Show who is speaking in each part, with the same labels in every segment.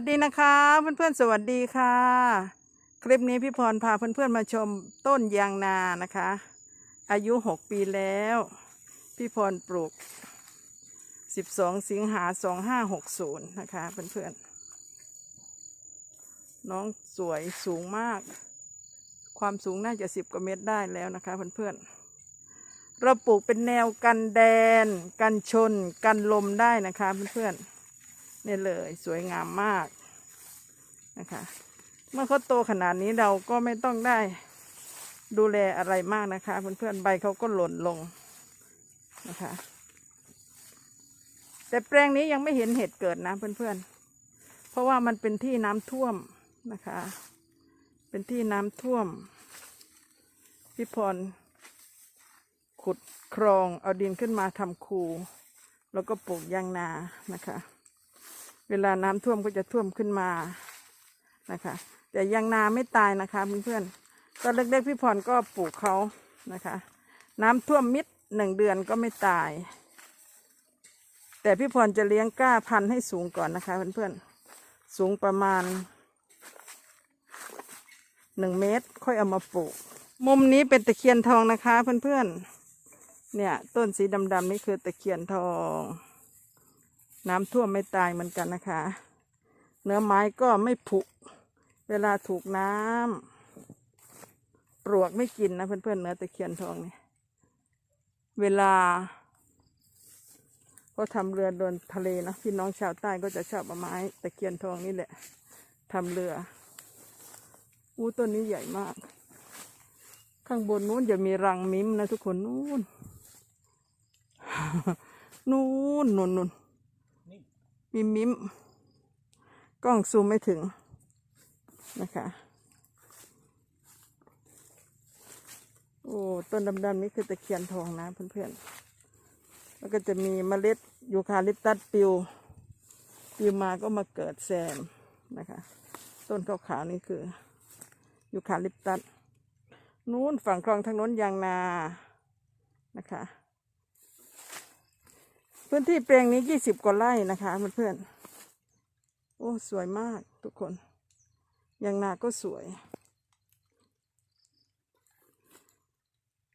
Speaker 1: วัสดีนะคะเพื่อนๆสวัสดีค่ะ คลิปนี้พี่พรพาเพื่อนๆมาชมต้นยางนานะคะ อายุหกปีแล้ว พี่พรปลูกสิบสองสิงหาสองห้าหกศูนย์นะคะเพื่อนๆน้องสวยสูงมาก ความสูงน่าจะสิบกว่าเมตรได้แล้วนะคะเพื่อนๆเราปลูกเป็นแนวกันแดน กันชน กันลมได้นะคะเพื่อนๆ เนี่ยเลยสวยงามมากนะคะ เมื่อเขาโตขนาดนี้เราก็ไม่ต้องได้ดูแลอะไรมากนะคะ เพื่อนๆใบเขาก็หล่นลงนะคะ แต่แปลงนี้ยังไม่เห็นเห็ดเกิดนะเพื่อนๆ เพราะว่ามันเป็นที่น้ำท่วมนะคะ เป็นที่น้ำท่วมพี่พรขุดคลองเอาดินขึ้นมาทำคู แล้วก็ปลูกยางนานะคะ เวลาน้ำท่วมก็จะท่วมขึ้นมานะคะ แต่ยางนาไม่ตายนะคะเพื่อนๆตอนเล็กๆพี่พรก็ปลูกเขานะคะ น้ำท่วมมิดหนึ่งเดือนก็ไม่ตาย แต่พี่พรจะเลี้ยงกล้าพันธุ์ให้สูงก่อนนะคะเพื่อนๆสูงประมาณหนึ่งเมตร ค่อยเอามาปลูก มุมนี้เป็นตะเคียนทองนะคะเพื่อนๆเนี่ยต้นสีดำๆนี่คือตะเคียนทอง น้ำท่วมไม่ตายเหมือนกันนะคะ เนื้อไม้ก็ไม่ผุ เวลาถูกน้ำปลวกไม่กินนะเพื่อนๆเนื้อตะเคียนทองเนี่ยเวลาเขาทำเรือเดินทะเลนะพี่น้องชาวใต้ก็จะชอบเอาไม้ตะเคียนทองนี่แหละทำเรือ อู้ต้นนี้ใหญ่มาก ข้างบนนู้นจะมีรังมิมนะทุกคนนู้น นู้นนู่นนู่น มีมิมกล้องซูมไม่ถึงนะคะ โอ้ ต้นดำๆนี่คือตะเคียนทองนะเพื่อนๆ แล้วก็จะมีเมล็ดยูคาลิปตัสปิว ปิวมาก็มาเกิดแซมนะคะ ต้นขาวๆนี่คือยูคาลิปตัสนู้นฝั่งคลองทางโน้นยางนานะคะ พื้นที่แปลงนี้ยี่สิบกว่าไร่นะคะเพื่อนๆโอ้สวยมากทุกคนยางนาก็สวย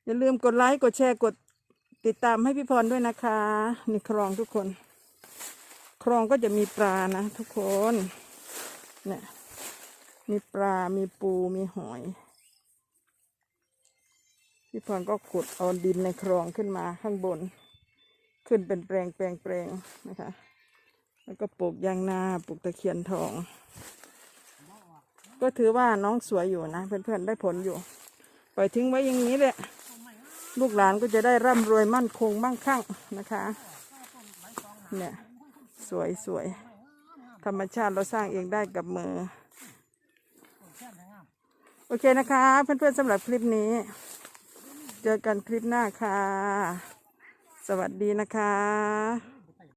Speaker 1: อย่าลืมกดไลค์กดแชร์กดติดตามให้พี่พรด้วยนะคะนี่คลองทุกคน คลองก็จะมีปลานะทุกคนเนี่ยมีปลา มีปู มีหอย พี่พรก็ขุดเอาดินในคลองขึ้นมาข้างบน ขึ้นเป็นแปลงแปลงแปลงนะคะ แล้วก็ปลูกยางนาปลูกตะเคียนทอง ก็ถือว่าน้องสวยอยู่นะ เพื่อนๆได้ผลอยู่ ปล่อยทิ้งไว้อย่างนี้แหละ ลูกหลานก็จะได้ร่ำรวยมั่นคงมั่งคั่งนะคะ เนี่ยสวยสวยธรรมชาติเราสร้างเองได้กับมือ โอเคนะคะ เพื่อนๆสำหรับคลิปนี้ เจอกันคลิปหน้าค่ะ สวัสดีนะคะ